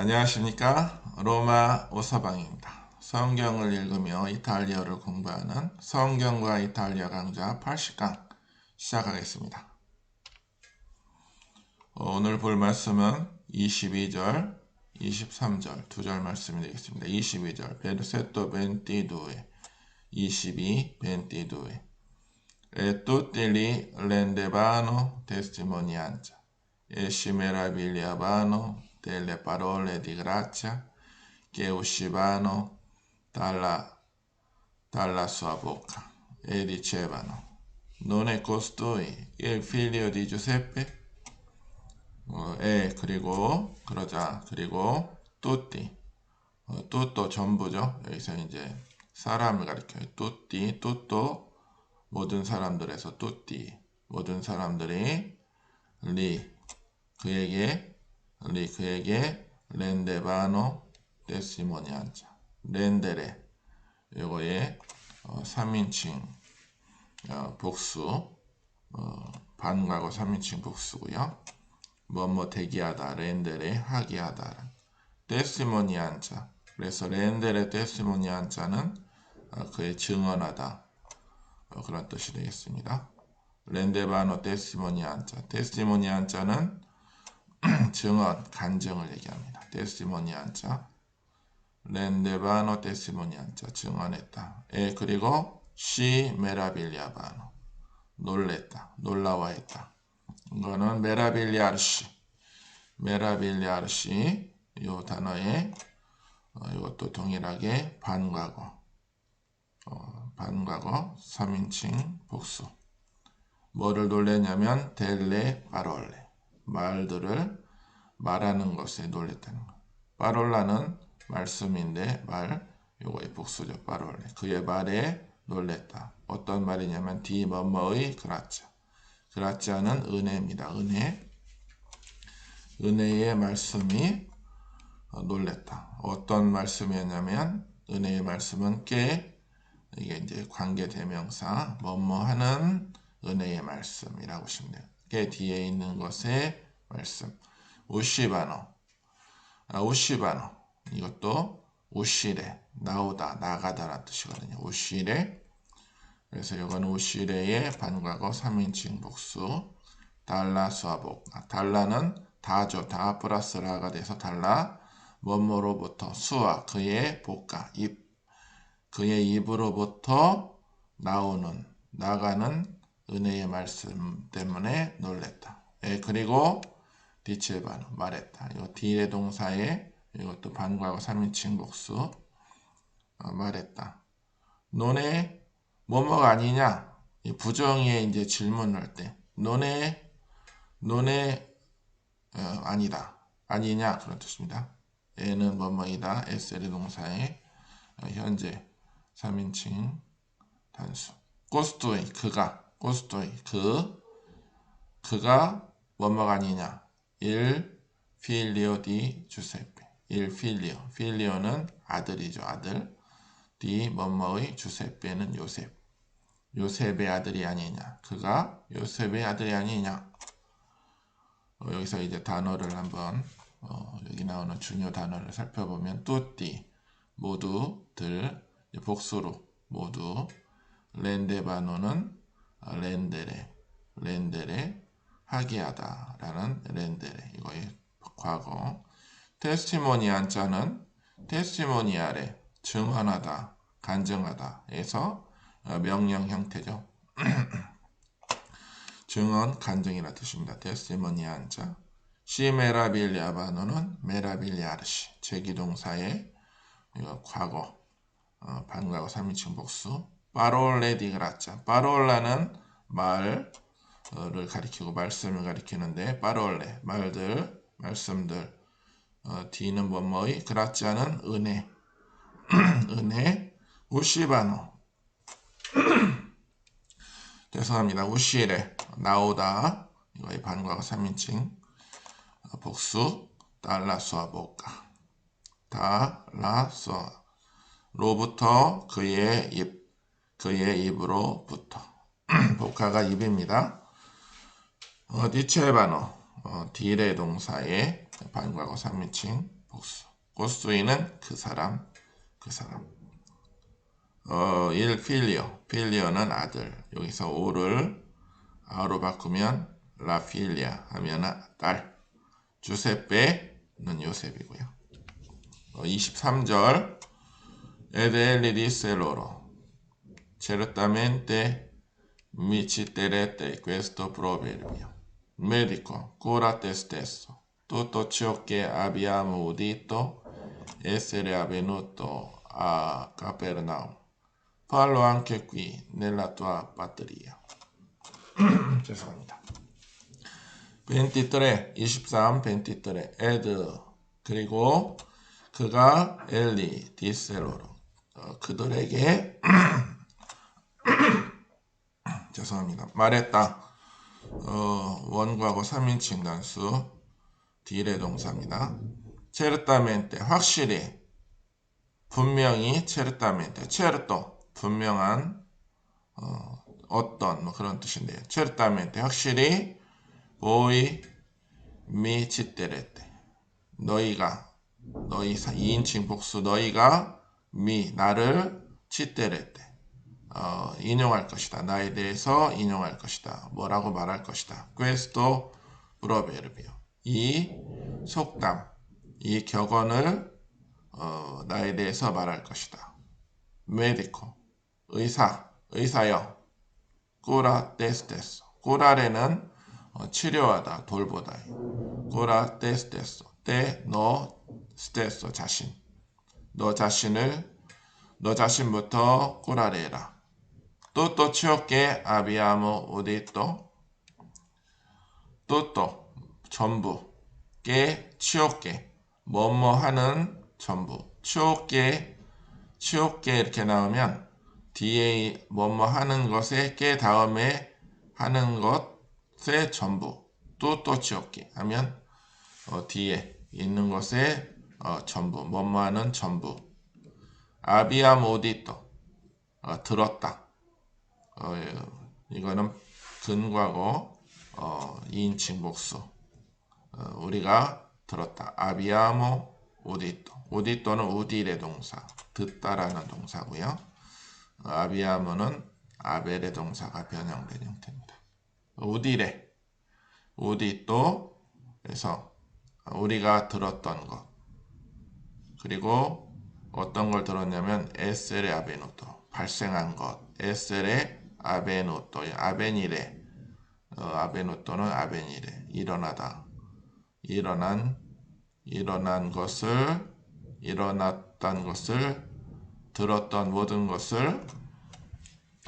안녕하십니까 로마 오서방입니다. 성경을 읽으며 이탈리아를 공부하는 성경과 이탈리아 강좌 80강 시작하겠습니다. 오늘 볼 말씀은 22절, 23절 두 절 말씀이 되겠습니다. 22절 베르세토 벤티두에 22 벤티두에 e tutti li rendevano testimonianza delle parole di grazia che uscivano dalla, dalla sua bocca e dicevano non è costui il figlio di Giuseppe? 어, 에 그리고 그러자 그리고 tutti 어, tutto 전부죠 여기서 이제 사람을 가리켜요 tutti tutto 모든 사람들에서 tutti 모든 사람들이 리 그에게 리 그에게 렌데바노 데시모니안자. 렌데레. 요거의 어, 3인칭 어, 복수. 어, 반과거 3인칭 복수고요. 뭐뭐 대기하다 렌데레 하기하다. 데시모니안자. 그래서 렌데레 데시모니안자는 어, 그의 증언하다. 어, 그런 뜻이 되겠습니다. 렌데바노 데시모니안자. 데시모니안자는 증언, 간증을 얘기합니다. 데시모니안자, 렌데바노 데시모니안자, 증언했다. 에 그리고 시 메라빌리아바노, 놀랬다, 놀라워했다. 이거는 메라빌리아르시, 메라빌리아르시 이 단어에 어, 이것도 동일하게 반과거, 어, 반과거 3인칭 복수. 뭐를 놀랬냐면 델레 파롤레 말들을 말하는 것에 놀랬다는 것. 파롤라는 말씀인데 말 요거의 복수죠. 파롤레. 그의 말에 놀랬다. 어떤 말이냐면 디 뭐뭐의 그라짜. 그라짜는 은혜입니다. 은혜. 은혜의 말씀이 놀랬다. 어떤 말씀이었냐면 은혜의 말씀은 꽤 이게 이제 관계 대명사 뭐뭐 하는 은혜의 말씀이라고 보시면 돼요. 게 뒤에 있는 것의 말씀. 우시바노. 아, 우시바노. 이것도 우시레. 나오다, 나가다라는 뜻이거든요. 우시레. 그래서 이건 우시레의 반과거 3인칭 복수. 달라 수아복. 아, 달라는 다죠. 다 플러스 라가 돼서 달라. 뭐뭐로부터 수아 그의 복가 입 그의 입으로부터 나오는 나가는 은혜의 말씀 때문에 놀랬다. 예, 그리고 디체바노 말했다. 이 디의 동사에 이것도 반과거 3인칭 복수 어, 말했다. 너네 뭐뭐가 아니냐? 이 부정의 이제 질문할 때 너네 너네 어, 아니다. 아니냐 그런 뜻입니다. 얘는 뭐뭐이다. SL 동사의 어, 현재 3인칭 단수. 코스토이 그가 꼬스토이. 그 그가 뭐뭐가 아니냐. 일 필리오 디 주세페. 일 필리오. 필리오는 아들이죠 아들. 디 뭐뭐의 주세페는 요셉. 요셉의 아들이 아니냐. 그가 요셉의 아들이 아니냐. 어, 여기서 이제 단어를 한번 어, 여기 나오는 중요 단어를 살펴보면 뚜띠. 모두들 복수로 모두. 렌데바노는 렌데레, 렌데레, 하기하다라는 렌데레 이거의 과거. 테스티모니안 자는 테스티모니아레 증언하다, 간증하다에서 어, 명령 형태죠. 증언, 간증이라 뜻입니다. 테스티모니안 자. 시메라빌리아바노는 메라빌리아르시 제기동사의 과거 어, 반과거 3인칭 복수 파롤레 디 그라짜. 파롤라는 말을 가리키고 말씀을 가리키는데 파롤레 말들 말씀들. 어, D는 뭐뭐의 그라짜는 은혜. 은혜 우시바노. 죄송합니다. 우시레 나오다. 이거의 반과가 3인칭. 어, 복수 달라수아 볼까 달라수아 로부터 그의 입 그의 입으로부터 복화가 입입니다. 어, 디체바노 어, 디레 동사의 반과거 3인칭 복수. 고스이는 그 사람, 그 사람. 어, 일 필리오. 필리오는 아들. 여기서 오를 아로 바꾸면 라필리아 하면 딸. 주세페는 요셉이고요. 어, 23절 에델리 디셀로로 certamente mi citerete questo proverbio. Medico, cura te stesso. Tutto ciò che abbiamo udito essere avvenuto a Capernaum. Fallo anche qui, nella tua patria. 죄송합니다. 23, 23, 23, 에드 그리고 그가 엘리 디셀로로 어, 그들에게 죄송합니다. 말했다. 어, 원과거 3인칭 단수 딜의 동사입니다. 체르타멘테 확실히 분명히 체르타멘테 체르토 분명한 어, 어떤 뭐 그런 뜻인데요. 체르타멘테 확실히 보이 미치테레테 너희가 너희 2인칭 복수 너희가 미 나를 치테레테 어, 인용할 것이다. 나에 대해서 인용할 것이다. 뭐라고 말할 것이다. questo proverbio. 이 속담, 이 격언을 어, 나에 대해서 말할 것이다. medico, 의사, 의사여. cura te stesso. curare는 어, 치료하다, 돌보다. cura te stesso. te, 너, stesso, 자신. 너 자신을, 너 자신부터 꾸라레라. Tutto ciò che abbiamo udito, tutto 전부, che ciò che 뭐뭐 하는 전부, ciò che 이렇게 나오면 뒤에 뭐뭐 하는 것에 게 다음에 하는 것의 전부, tutto 하면 어, 뒤에 있는 것의 어, 전부, 뭐뭐 하는 전부. abbiamo udito 어, 들었다. 어, 예. 이거는 근과거 어, 2인칭 복수 어, 우리가 들었다. 아비아모 우디또 우디또는 우디의 동사 듣다라는 동사고요. 어, 아비아모는 아벨의 동사가 변형된 형태입니다. 우디레 우디또 그래서 우리가 들었던 것 그리고 어떤 걸 들었냐면 에셀의 아베노토 발생한 것 에셀의 아베노토, 아베니레, 어, 아베노토는 아베니레, 일어나다, 일어난, 일어난 것을, 일어났던 것을, 들었던 모든 것을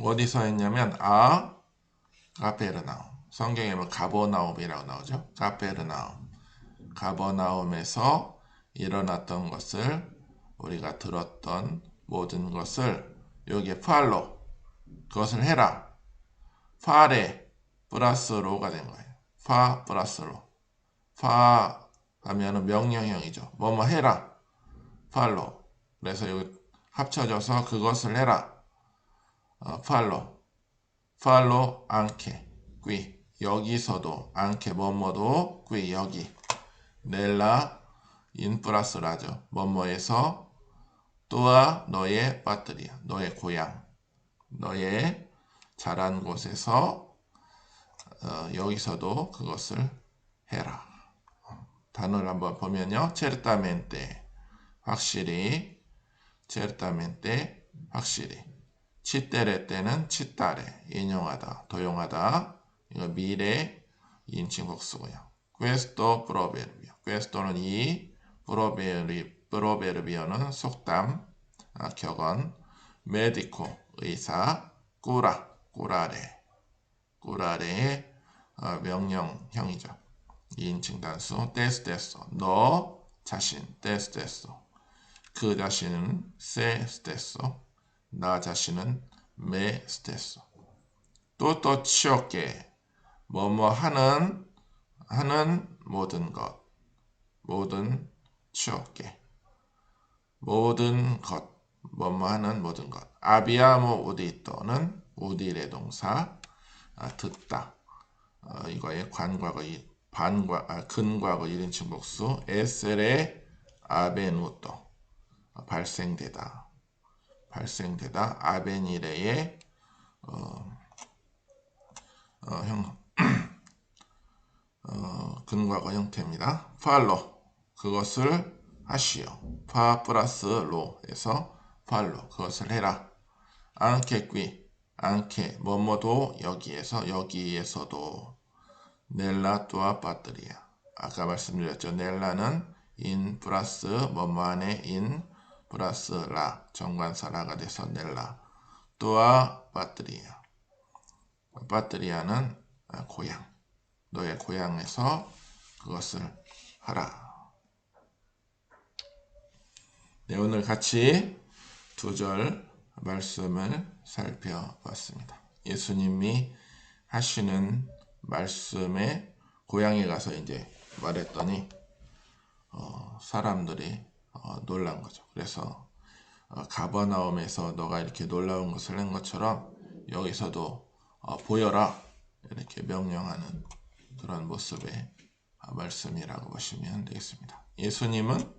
어디서 했냐면 아 가페르나움. 성경에 뭐 가버나움이라고 나오죠. 가페르나움. 가버나움에서 일어났던 것을 우리가 들었던 모든 것을 여기에 팔로 그것을 해라. 파레 플러스 로가 된 거예요. 파 플러스 로. 파 하면은 명령형이죠. 뭐뭐 해라. 팔로. 그래서 여기 합쳐져서 그것을 해라. 어, 팔로. 팔로 안케. quy. 여기서도 안케 뭐뭐도 quy 여기. 넬라 인 플러스 라죠. 뭐뭐에서 또아 너의 빠뜨리야. 너의 고향. 너의 자란 곳에서 어, 여기서도 그것을 해라. 단어를 한번 보면요. certamente. 확실히. Certamente. 확실히. 치때레 때는 치따레 인용하다. 도용하다. 이거 미래 인칭 복수고요. questo proverbio. Questo는 이 proverbio는 속담 아, 격언. Medico 의사, 꾸라, 꾸라레, 꾸라레의 어, 명령형이죠. 2인칭 단수, 테스테소, 너 자신, 테스테소. 그 자신은 세 스테소, 나 자신은 메 스테소. 또또 치오게, 뭐뭐 하는, 하는 모든 것, 모든 치오게, 모든 것, 뭐뭐 하는 모든 것. 아비아모 우디또는 우디의 동사 아, 듣다. 어, 이거의 관과거 반과 아, 근과거 1인칭 복수 에셀의 아베누 또 발생되다 발생되다 아베니레의 어, 어, 형, 어, 근과거 형태입니다. 팔로 그것을 하시오. 파 플러스 로에서 팔로 그것을 해라. 안케귀 안케 뭐뭐도 여기에서 여기에서도 넬라 또아 빠뜨리야. 아까 말씀드렸죠. 넬라는 인 플러스 뭐뭐 안에 인 플러스 라 정관사라가 돼서 넬라 또아 빠뜨리야. 빠뜨리아는 고향 너의 고향에서 그것을 하라. 네, 오늘 같이 두절 말씀을 살펴봤습니다. 예수님이 하시는 말씀에 고향에 가서 이제 말했더니 어, 사람들이 어, 놀란 거죠. 그래서 어, 가버나움에서 너가 이렇게 놀라운 것을 한 것처럼 여기서도 어, 보여라 이렇게 명령하는 그런 모습의 말씀이라고 보시면 되겠습니다. 예수님은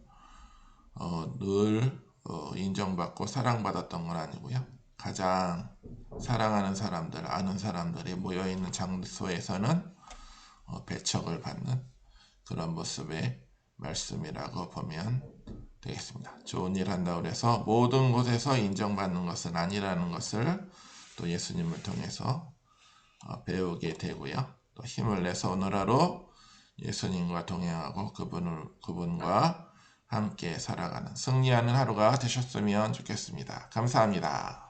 어, 늘 어, 인정받고 사랑받았던 건 아니고요. 가장 사랑하는 사람들, 아는 사람들이 모여있는 장소에서는 어, 배척을 받는 그런 모습의 말씀이라고 보면 되겠습니다. 좋은 일 한다고 해서 모든 곳에서 인정받는 것은 아니라는 것을 또 예수님을 통해서 어, 배우게 되고요. 또 힘을 내서 오늘 하루 예수님과 동행하고 그분을, 그분과 함께 살아가는 승리하는 하루가 되셨으면 좋겠습니다. 감사합니다.